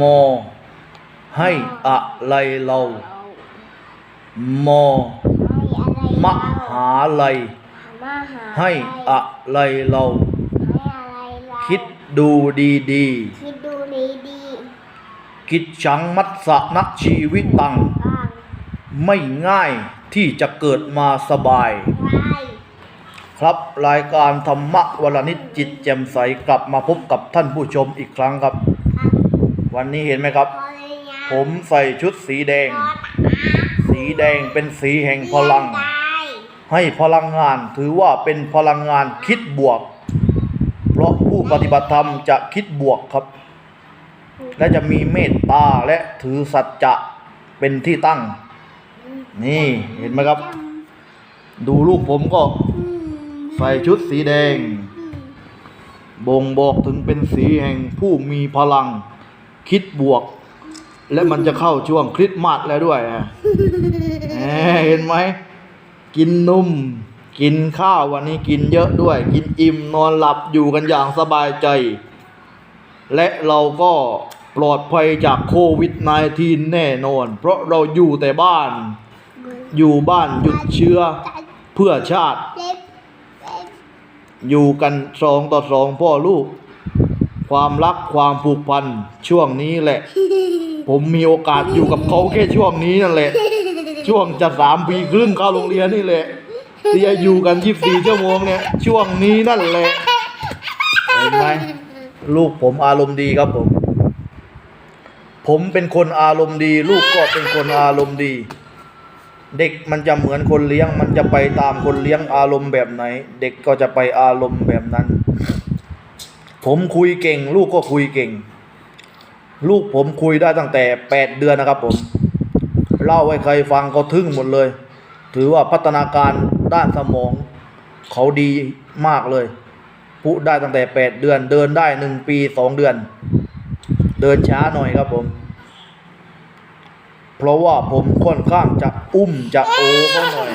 มอให้อะไรเรามอมหาลัยมหาให้อะไรเราให้อะไรเรา คิดดูดีดีคิดดูดีดีๆกิจฉังมัตสะนักชีวิตตังบ้างไม่ง่ายที่จะเกิดมาสบายไรครับรายการธรรมะวลนิจจิตแจ่มใสกลับมาพบกับท่านผู้ชมอีกครั้งครับครับ วันนี้เห็นไหมครับพอเลยนะผมใส่ชุดสีแดงพอตาสีแดงเป็นสีแห่งพลังได้ให้พลังงานถือว่าเป็นพลังงานคิดบวก เพราะผู้ปฏิบัติธรรมจะคิดบวกครับ และจะมีเมตตาและถือสัจจะเป็นที่ตั้ง นี่เห็นไหมครับ ดูรูปผมก็อืมใส่ชุดสีแดงบ่งบอกถึงเป็นสีแห่งผู้มีพลัง คิดบวก และมันจะเข้าช่วงคริสต์มาสแล้วด้วยอะเห็นไหม กินนุ่ม กินข้าววันนี้กินเยอะด้วย กินอิ่มนอนหลับอยู่กันอย่างสบายใจ และเราก็ปลอดภัยจากโควิด -19 แน่นอน เพราะเราอยู่แต่บ้าน อยู่บ้านหยุดเชื้อเพื่อชาติ อยู่กันสองต่อสองพ่อลูก ความรักความผูกพันช่วงนี้แหละ ผมมีโอกาสอยู่กับเขาแค่ช่วงนี้นั่นแหละ ช่วงจะสามปีครึ่งเข้าโรงเรียนนี่แหละที่จะอยู่กันยี่สิบสี่ชั่วโมงเนี่ยช่วงนี้นั่นแหละเห็นไหมลูกผมอารมณ์ดีครับผม ผมเป็นคนอารมณ์ดี ลูกก็เป็นคนอารมณ์ดี เด็กมันจะเหมือนคนเลี้ยง มันจะไปตามคนเลี้ยงอารมณ์แบบไหน เด็กก็จะไปอารมณ์แบบนั้น ผมคุยเก่ง ลูกก็คุยเก่ง ลูกผมคุยได้ตั้งแต่แปดเดือนนะครับผม เล่าให้ใครฟังก็ทึ่งหมดเลย ถือว่าพัฒนาการด้านสมอง เขาดีมากเลยพูดได้ตั้งแต่แปดเดือน เดินได้หนึ่งปีสองเดือน เดินช้าหน่อยครับผม เพราะว่าผมค่อนข้างจะอุ้มจะโอเขาหน่อย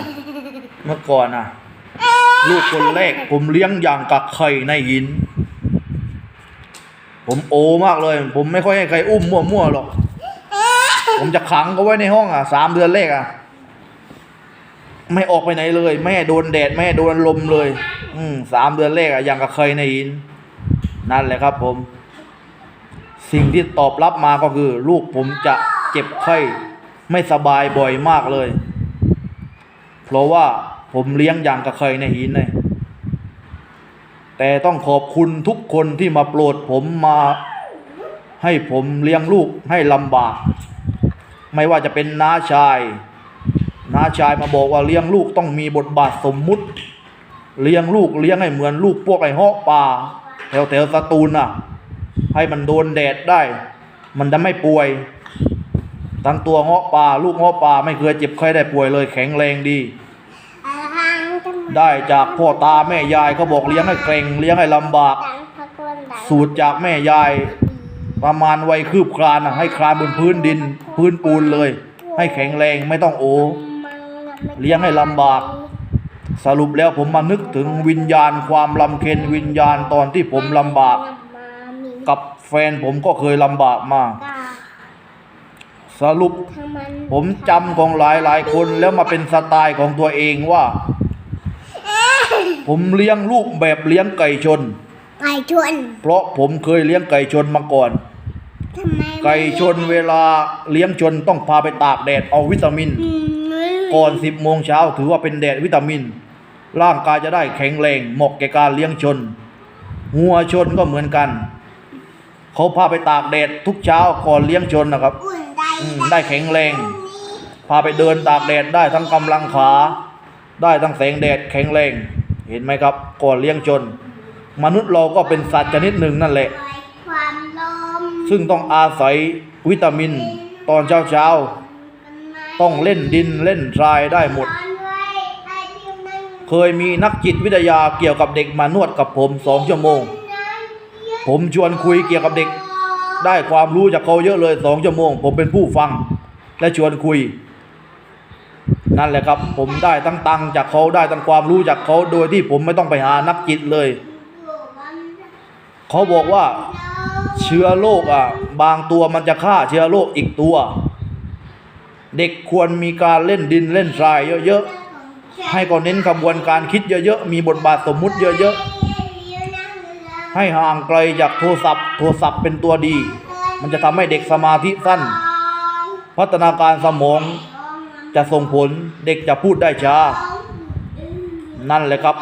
เมื่อก่อนน่ะลูกคนแรกผมเลี้ยงอย่างกับไข่ในหิน ผมโอมากเลย ผมไม่ค่อยให้ใครอุ้มมั่วๆหรอก ผมจะขังเขาไว้ในห้องอะสามเดือนแรกอะ ไม่ออกไปไหนเลย ไม่ให้โดนแดดไม่ให้โดนลมเลย อืมสามเดือนแรกอะย่างกับเคยในหิน นั่นแหละครับ ผม สิ่งที่ตอบรับมาก็คือ ลูกผมจะเจ็บไข้ไม่สบายบ่อยมากเลย เพราะว่าผมเลี้ยงอย่างกับเคยในหินเลย แต่ต้องขอบคุณทุกคนที่มาโปรดผมมาให้ผมเลี้ยงลูกให้ลำบาก ไม่ว่าจะเป็นน้าชาย น้าชายมาบอกว่าเลี้ยงลูกต้องมีบทบาทสมมุติ เลี้ยงลูกเลี้ยงให้เหมือนลูกพวกไอ้ฮอกป่าแถวแถวสตูลน่ะ ให้มันโดนแดดได้ มันจะไม่ป่วย ทั้งตัวเงาะป่า ลูกเงาะป่าไม่เคยเจ็บไข้ได้ป่วยเลยแข็งแรงดี ได้จากพ่อตาแม่ยายเขาบอกเลี้ยงให้เกรงเลี้ยงให้ลำบาก สูตรจากแม่ยาย ประมาณวัยคืบคลานนะให้คลานบนพื้นดิน พื้นปูนเลย ให้แข็งแรงไม่ต้องโอ เลี้ยงให้ลำบาก สรุปแล้วผมมานึกถึงวิญญาณความลำเค็ญวิญญาณตอนที่ผมลำบาก กับแฟนผมก็เคยลำบากมาสรุปผมจำของหลายหลายคนแล้วมาเป็นสไตล์ของตัวเองว่า ผมเลี้ยงลูกแบบเลี้ยงไก่ชน ไก่ชน เพราะผมเคยเลี้ยงไก่ชนมาก่อน ทำไมไก่ชนเวลาเลี้ยงชนต้องพาไปตากแดดเอาวิตามิน อืมก่อนสิบโมงเช้าถือว่าเป็นแดดวิตามิน ร่างกายจะได้แข็งแรงเหมาะแก่การเลี้ยงชนงัวชนก็เหมือนกัน เขาพาไปตากแดดทุกเช้าก่อนเลี้ยงชนนะครับ อุ่นได้อืมได้แข็งแรง พาไปเดินตากแดดได้ทั้งกำลังขา ได้ทั้งแสงแดดแข็งแรง เห็นไหมครับก่อนเลี้ยงชนมนุษย์เราก็เป็นสัตว์ชนิดหนึ่งนั่นแหละความลมซึ่งต้องอาศัยวิตามิน ตอนเช้าเช้าๆต้องเล่นดินเล่นทรายได้หมด เคยมีนักจิตวิทยาเกี่ยวกับเด็กมานวดกับผมสองชั่วโมง ผมชวนคุยเกี่ยวกับเด็ก ได้ความรู้จากเขาเยอะเลยสองชั่วโมง ผมเป็นผู้ฟัง และชวนคุย นั่นแหละครับผมได้ตั้งตังจากเขาได้ตั้งความรู้จากเขาโดยที่ผมไม่ต้องไปหานักจิตเลย เขาบอกว่าเชื้อโรคอะบางตัวมันจะฆ่าเชื้อโรคอีกตัว เด็กควรมีการเล่นดินเล่นทรายเยอะๆให้ก็เน้นกระบวนการคิดเยอะๆมีบทบาทสมมุติเยอะๆให้ห่างไกลจากโทรศัพท์ โทรศัพท์เป็นตัวดี มันจะทำให้เด็กสมาธิสั้น พัฒนาการสมอง จะส่งผลเด็กจะพูดได้ช้า นั่นแหละครับ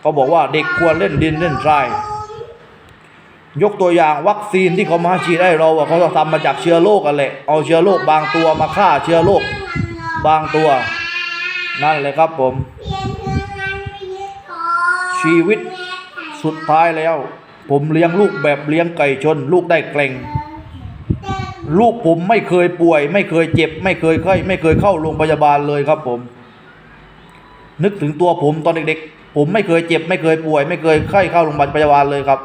เขาบอกว่าเด็กควรเล่นดินเล่นทราย ยกตัวอย่างวัคซีนที่เขามาฉีดให้เราอะเขาจะทำมาจากเชื้อโรคกันแหละเอาเชื้อโรคบางตัวมาฆ่าเชื้อโรคบางตัว นั่นแหละครับผม ชีวิตสุดท้ายแล้ว ผมเลี้ยงลูกแบบเลี้ยงไก่ชน ลูกได้เกรง ลูกผมไม่เคยป่วย ไม่เคยเจ็บ ไม่เคยไข้ไม่เคยเข้าโรงพยาบาลเลยครับผม นึกถึงตัวผมตอนเด็กๆ ผมไม่เคยเจ็บ ไม่เคยป่วย ไม่เคยไข้เข้าโรงพยาบาลเลยครับ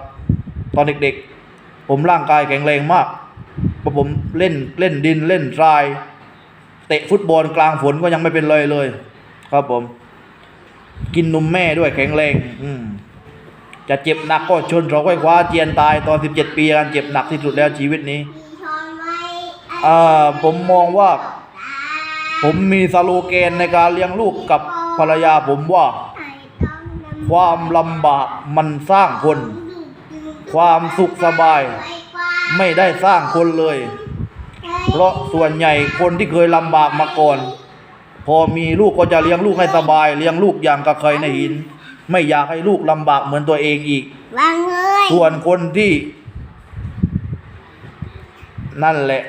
ตอนเด็กๆ ผมร่างกายแข็งแรงมากพราะผมเล่นเล่นดินเล่นทราย เตะฟุตบอลกลางฝนก็ยังไม่เป็นเลยเลย ครับผม กินนมแม่ด้วยแข็งแรง อืมจะเจ็บหนักก็ชนเสาไฟฟ้าเจียนตายตอน 17 ปีการเจ็บหนักที่สุดแล้วชีวิตนี้ อ่าผมมองว่า ผมมีสโลแกนในการเลี้ยงลูกกับภรรยาผมว่า ความลำบากมันสร้างคน ความสุขสบาย ไม่ได้สร้างคนเลย เพราะส่วนใหญ่คนที่เคยลำบากมาก่อน พอมีลูกก็จะเลี้ยงลูกให้สบาย เลี้ยงลูกอย่างกระเคยในหิน ไม่อยากให้ลูกลำบากเหมือนตัวเองอีกวางเลยส่วนคนที่ นั่นแหละ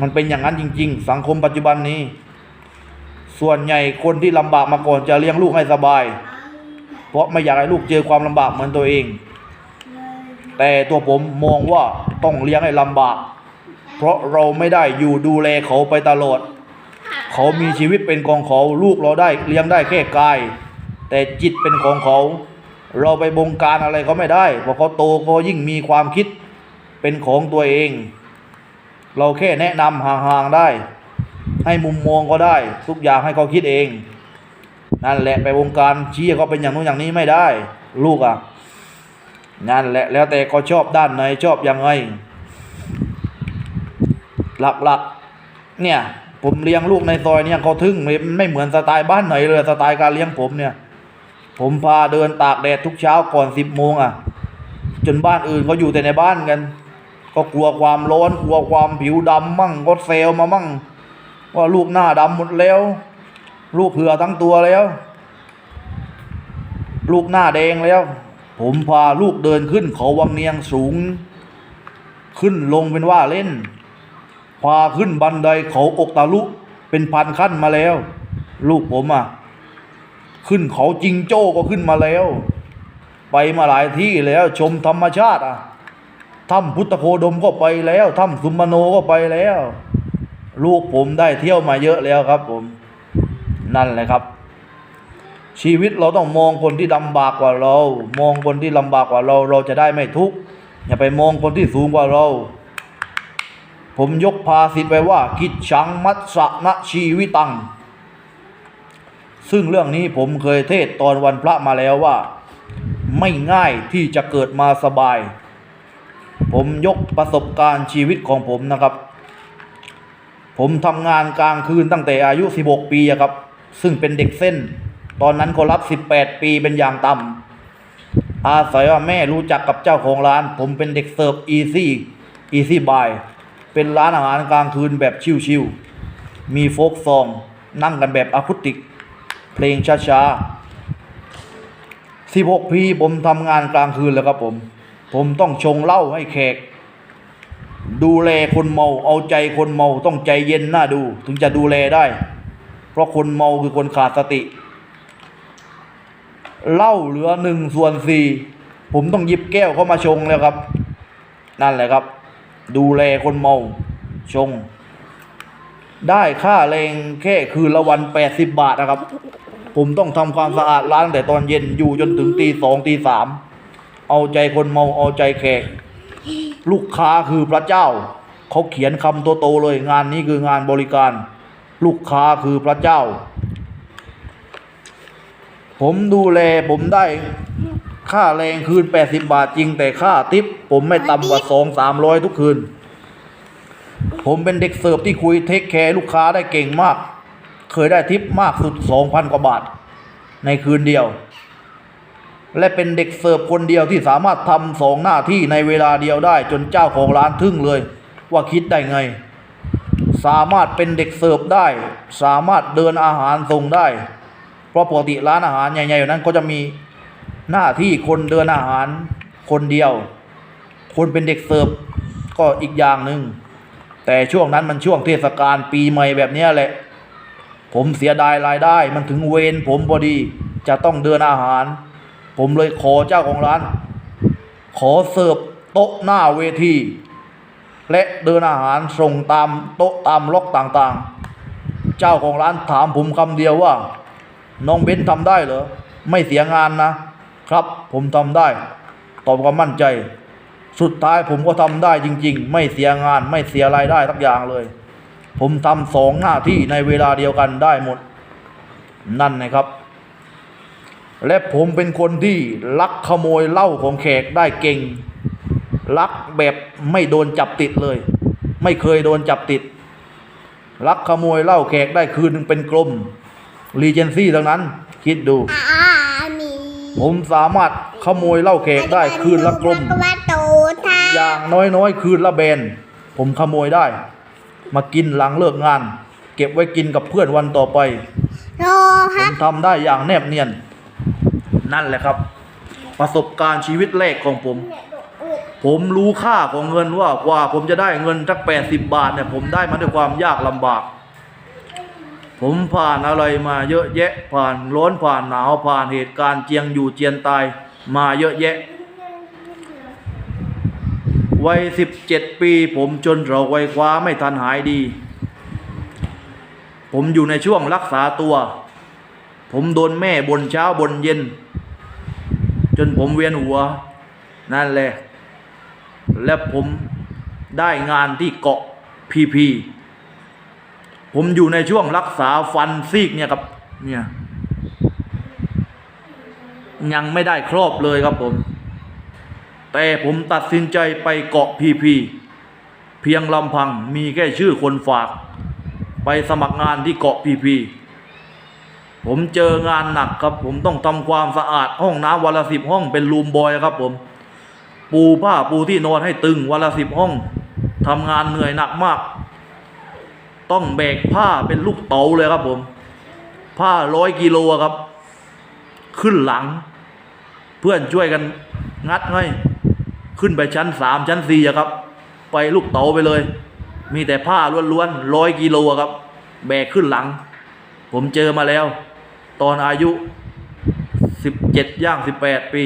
มันเป็นอย่างนั้นจริง ๆ สังคมปัจจุบันนี้ ส่วนใหญ่คนที่ลำบากมาก่อนจะเลี้ยงลูกให้สบาย เพราะไม่อยากให้ลูกเจอความลำบากเหมือนตัวเอง แต่ตัวผมมองว่าต้องเลี้ยงให้ลำบาก เพราะเราไม่ได้อยู่ดูแลเขาไปตลอด เขามีชีวิตเป็นของเขาลูกเราได้เลี้ยงได้แค่กาย แต่จิตเป็นของเขา เราไปบงการอะไรเขาไม่ได้เพราะเขาโตเขายิ่งมีความคิดเป็นของตัวเอง เราแค่แนะนำห่างๆได้ ให้มุมมองก็ได้ ทุกอย่างให้เขาคิดเอง นั่นแหละไปวงการชี้เขาเป็นอย่างนู้นอย่างนี้ไม่ได้ ลูกอะนั่นแหละแล้วแต่เขาชอบด้านไหนชอบยังไง หลักๆ เนี่ย ผมเลี้ยงลูกในซอยเนี่ยเขาทึ่งไม่ไม่เหมือนสไตล์บ้านไหนเลยสไตล์การเลี้ยงผมเนี่ย ผมพาเดินตากแดดทุกเช้าก่อนสิบโมงอะ จนบ้านอื่นเขาอยู่แต่ในบ้านกัน ก็กลัวความร้อนกลัวความผิวดำมั่งก็เซลมามั่ง ว่าลูกหน้าดำหมดแล้ว ลูกเผือทั้งตัวแล้ว ลูกหน้าแดงแล้ว ผมพาลูกเดินขึ้นเขาวังเนียงสูง ขึ้นลงเป็นว่าเล่น พาขึ้นบันไดเขาอกตาลุเป็นพันขั้นมาแล้ว ลูกผมอะ ขึ้นเขาจิงโจ้ก็ขึ้นมาแล้ว ไปมาหลายที่แล้วชมธรรมชาติอะ ถ้ำพุทธโคดมก็ไปแล้วถ้ำสุมโนก็ไปแล้ว ลูกผมได้เที่ยวมาเยอะแล้วครับผม นั่นแหละครับ ชีวิตเราต้องมองคนที่ลำบากกว่าเรา มองคนที่ลำบากกว่าเรา เราจะได้ไม่ทุกข์อย่าไปมองคนที่สูงกว่าเรา ผมยกภาษิตไว้ว่าคิดชังมัตสนะชีวิตัง ซึ่งเรื่องนี้ผมเคยเทศตอนวันพระมาแล้วว่า ไม่ง่ายที่จะเกิดมาสบาย ผมยกประสบการณ์ชีวิตของผมนะครับ ผมทำงานกลางคืนตั้งแต่อายุ 16 ปีครับ ซึ่งเป็นเด็กเส้น ตอนนั้นก็รับ 18 ปีเป็นอย่างต่ำอาศัยว่าแม่รู้จักกับเจ้าของร้าน ผมเป็นเด็กเสิร์ฟอีซี่อีซี่บายเป็นร้านอาหารกลางคืนแบบชิวๆมีโฟกซอง นั่งกันแบบอะคูติก เพลงช้าๆ16 ปีผมทำงานกลางคืนแล้วครับผม ผมต้องชงเหล้าให้แขก ดูแลคนเมาเอาใจคนเมาต้องใจเย็นน่าดู ถึงจะดูแลได้ เพราะคนเมาคือคนขาดสติเหล้าเหลือหนึ่งส่วนสี่ผมต้องยิบแก้วเข้ามาชงแล้วครับ นั่นแหละครับ ดูแลคนเมาชง ได้ค่าแรงแค่คืนละวันแปดสิบบาทนะครับ ผมต้องทำความสะอาดร้านแต่ตอนเย็นอยู่จนถึงตีสองตีสาม เอาใจคนเมาเอาใจแขก ลูกค้าคือพระเจ้า เขาเขียนคำโตๆเลยงานนี้คืองานบริการ ลูกค้าคือพระเจ้า ผมดูแลผมได้ค่าแรงคืน 80 บาทจริงแต่ค่าทิป ผมไม่ต่ำกว่า2 300ทุกคืน ผมเป็นเด็กเสิร์ฟที่คุยเทคแคร์ลูกค้าได้เก่งมาก เคยได้ทิปมากสุด 2,000 กว่าบาท ในคืนเดียว และเป็นเด็กเสิร์ฟคนเดียวที่สามารถทำสองหน้าที่ในเวลาเดียวได้จนเจ้าของร้านทึ่งเลย ว่าคิดได้ไง สามารถเป็นเด็กเสิร์ฟได้ สามารถเดินอาหารส่งได้ เพราะปกติร้านอาหารใหญ่ๆอยู่นั้นก็จะมีหน้าที่คนเดินอาหารคนเดียว คนเป็นเด็กเสิร์ฟก็อีกอย่างหนึ่งแต่ช่วงนั้นมันช่วงเทศกาลปีใหม่แบบนี้แหละ ผมเสียดายรายได้ มันถึงเวรผมพอดีจะต้องเดินอาหาร ผมเลยขอเจ้าของร้าน ขอเสิร์ฟโต๊ะหน้าเวที และเดินอาหารส่งตามโต๊ะตามล็อกต่างๆ เจ้าของร้านถามผมคำเดียวว่า น้องเบนทำได้เหรอ ไม่เสียงานนะ ครับผมทำได้ ตอบความมั่นใจ สุดท้ายผมก็ทำได้จริง ๆ ไม่เสียงานไม่เสียรายได้ทักอย่างเลย ผมทำสองหน้าที่ในเวลาเดียวกันได้หมด นั่นนะครับ และผมเป็นคนที่ลักขโมยเหล้าของแขกได้เก่ง ลักแบบไม่โดนจับติดเลย ไม่เคยโดนจับติด ลักขโมยเหล้าแขกได้คืนหนึ่งเป็นกลมรีเจนซี่ทั้งนั้น คิดดูอามีผมสามารถขโมยเหล้าแขกได้คืนละกลมว่าโตท่าอย่างน้อยๆ คืนละแบน ผมขโมยได้ มากินหลังเลิกงาน เก็บไว้กินกับเพื่อนวันต่อไปโลผฮะมทำได้อย่างแนบเนียน นั่นแหละครับ ประสบการณ์ชีวิตแรกของผม ผมรู้ค่าของเงินว่ากว่า ผมจะได้เงินสักแปดสิบบาทเนี่ย ผมได้มาด้วยความยากลำบาก ผมผ่านอะไรมาเยอะแยะผ่านร้อนผ่านหนาวผ่านเหตุการณ์เจียงอยู่เจียนตายมาเยอะแยะวัยสิบเจ็ดปี ผมจนเราไวยคว้าไม่ทันหายดี ผมอยู่ในช่วงรักษาตัว ผมโดนแม่บนเช้าบนเย็น จนผมเวียนหัว นั่นแหละ และผมได้งานที่เกาะพีพีผมอยู่ในช่วงรักษาฟันซีกเนี่ยครับ เนี่ยยังไม่ได้ครอบเลยครับผม แต่ผมตัดสินใจไปเกาะพีพีเพียงลำพังมีแค่ชื่อคนฝาก ไปสมัครงานที่เกาะพีพี ผมเจองานหนักครับ ผมต้องทำความสะอาดห้องน้ำวันละสิบห้องเป็นรูมบอยครับผม ปูผ้าปูที่นอนให้ตึงวันละสิบห้องทำงานเหนื่อยหนักมาก ต้องแบกผ้าเป็นลูกเต๋าเลยครับผม ผ้าร้อยกิโลครับ ขึ้นหลัง เพื่อนช่วยกันงัดให้ขึ้นไปชั้นสามชั้นสี่อะครับ ไปลูกเต๋าไปเลย มีแต่ผ้าล้วนๆร้อยกิโลครับ แบกขึ้นหลัง ผมเจอมาแล้ว ตอนอายุสิบเจ็ดย่างสิบแปดปี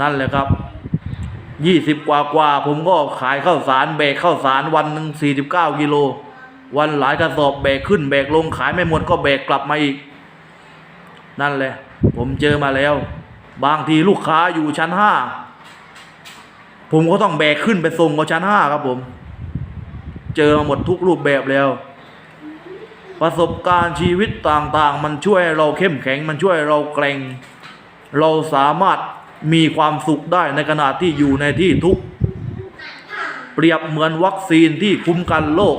นั่นแหละครับยี่สิบกว่ากว่าผมก็ขายข้าวสารแบกข้าวสารวันหนึ่งสี่สิบเก้ากิโล วันหลายกระสอบแบกขึ้นแบกลงขายไม่หมดก็แบกกลับมาอีก นั่นแหละ ผมเจอมาแล้ว บางทีลูกค้าอยู่ชั้นห้าผมก็ต้องแบกขึ้นไปส่งกับชั้นห้าครับผม เจอมาหมดทุกรูปแบบแล้ว ประสบการณ์ชีวิตต่างๆ มันช่วยเราเข้มแข็งมันช่วยเราแกร่ง เราสามารถมีความสุขได้ในขณะที่อยู่ในที่ทุกข์เปรียบเหมือนวัคซีนที่คุ้มกันโรค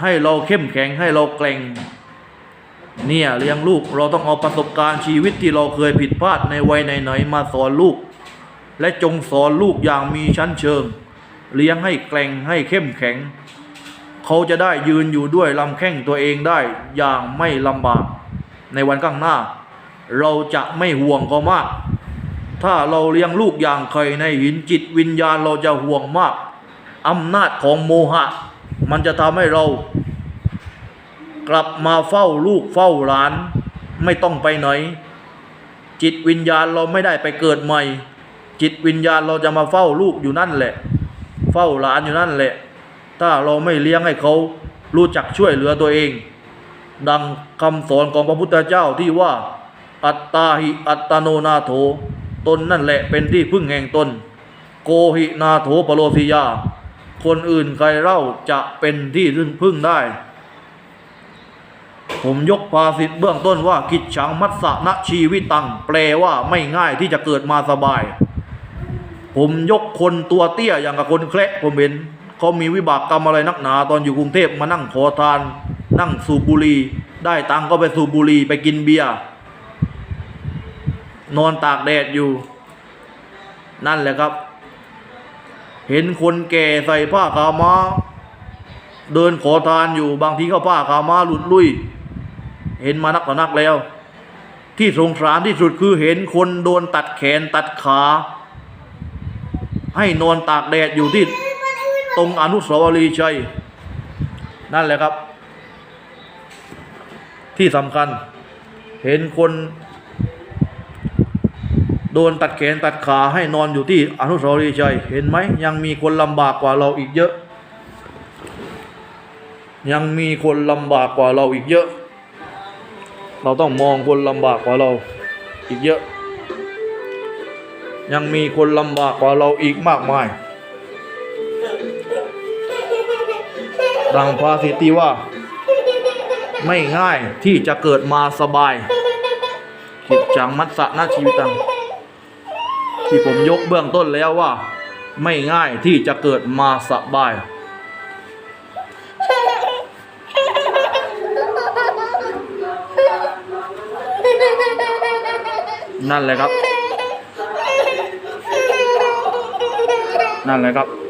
ให้เราเข้มแข็งให้เราแกร่ง เนี่ยเลี้ยงลูกเราต้องเอาประสบการณ์ชีวิตที่เราเคยผิดพลาดในวัยไหนๆมาสอนลูก และจงสอนลูกอย่างมีชั้นเชิง เลี้ยงให้แกร่งให้เข้มแข็ง เขาจะได้ยืนอยู่ด้วยลำแข้งตัวเองได้อย่างไม่ลำบาก ในวันข้างหน้า เราจะไม่ห่วงเขามาก ถ้าเราเลี้ยงลูกอย่างเคยในหินจิตวิญญาณเราจะห่วงมากอำนาจของโมหะ มันจะทำให้เรา กลับมาเฝ้าลูกเฝ้าหลาน ไม่ต้องไปไหน จิตวิญญาณเราไม่ได้ไปเกิดใหม่ จิตวิญญาณเราจะมาเฝ้าลูกอยู่นั่นแหละ เฝ้าหลานอยู่นั่นแหละ ถ้าเราไม่เลี้ยงให้เขารู้จักช่วยเหลือตัวเอง ดังคำสอนของพระพุทธเจ้าที่ว่า อัตตาหิอัตโนนาโถตนนั่นแหละเป็นที่พึ่งแห่งตน โกหินาโถปโลสิยา คนอื่นใครเล่าจะเป็นที่พึ่งได้ ผมยกภาษิตเบื้องต้นว่ากิจฉังมัสสะนะชีวิตัง แปลว่าไม่ง่ายที่จะเกิดมาสบาย ผมยกคนตัวเตี้ยอย่างกับคนแคระผมเห็น เขามีวิบากกรรมอะไรนักหนา ตอนอยู่กรุงเทพมานั่งขอทาน นั่งสูบบุหรี่ได้ตังค์ก็ไปสูบบุหรี่ไปกินเบียร์นอนตากแดดอยู่ นั่นแหละครับ เห็นคนแก่ใส่ผ้าขาวม้าเดินขอทานอยู่บางทีก็ผ้าขาวม้าหลุดลุย เห็นมานักต่อนักแล้ว ที่สงสารที่สุดคือเห็นคนโดนตัดแขนตัดขา ให้นอนตากแดดอยู่ที่ ตรงอนุสาวรีย์ชัย นั่นแหละครับ ที่สำคัญ เห็นคน โดนตัดแขนตัดขาให้นอนอยู่ที่อนุสาวรีย์ชัย เห็นไหม ยังมีคนลำบากกว่าเราอีกเยอะ ยังมีคนลำบากกว่าเราอีกเยอะ เราต้องมองคนลำบากกว่าเราอีกเยอะ ยังมีคนลำบากกว่าเราอีกมากมาย ดังภาษิตที่ว่า ไม่ง่ายที่จะเกิดมาสบายคิดจังมัตสะนาชีวิตัง ที่ผมยกเบื้องต้นแล้วว่า ไม่ง่ายที่จะเกิดมาสบาย นั่นแหละครับ นั่นแหละครับ